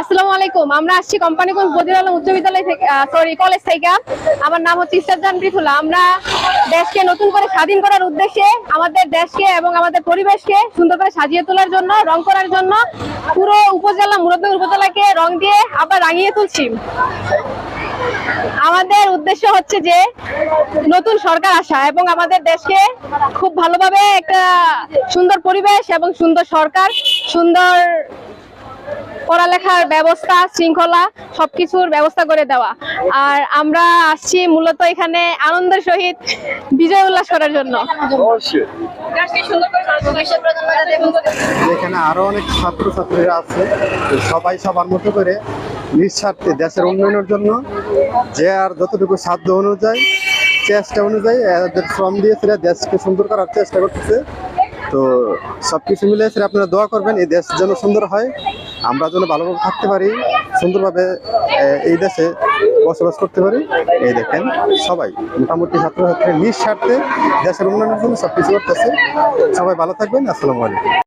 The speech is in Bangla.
আসসালামু আলাইকুম। আমরা আসছি কোম্পানিগঞ্জ বদির আলম উচ্চ বিদ্যালয় থেকে সরি কলেজ থেকে। আমার নাম হচ্ছে ইস্তারজান পৃথুলা আমরা দেশকে নতুন করে স্বাধীন করার উদ্দেশ্যে আমাদের দেশকে এবং আমাদের পরিবেশকে সুন্দর করে সাজিয়ে তোলার জন্য, রং করার জন্য পুরো উপজেলা মুরাদনগর উপজেলাকে রং দিয়ে আবার রাঙিয়ে তুলছি। আমাদের উদ্দেশ্য হচ্ছে যে নতুন সরকার আসা এবং আমাদের দেশকে খুব ভালোভাবে একটা সুন্দর পরিবেশ এবং সুন্দর সরকার, সুন্দর পড়ালেখার ব্যবস্থা শৃঙ্খলা সবকিছুর ব্যবস্থা করে দেওয়া। আর আমরা আসছি মূলত এখানে আনন্দের সহিত বিজয় উল্লাস করার জন্য। এখানে আরও অনেক ছাত্রছাত্রীরা আছে। সবাই সবার মতো করে নিঃস্বার্থে দেশের উন্নয়নের জন্য যে আর যতটুকু সাধ্য অনুযায়ী চেষ্টা অনুযায়ী এদের শ্রম দিয়ে সেটা দেশকে সুন্দর করার চেষ্টা করতেছে। তো সবকিছু মিলে সেটা আপনারা দোয়া করবেন এই দেশ যেন সুন্দর হয়। আমরা যেন ভালোভাবে থাকতে পারি, সুন্দরভাবে এই দেশে বসবাস করতে পারি, এই দেখেন সবাই, মোটামুটি ছাত্রছাত্রী নিঃস্বার্থে দেশের উন্নয়নের জন্য সব কিছু করতেছে। সবাই ভালো থাকবেন, আসসালামু আলাইকুম।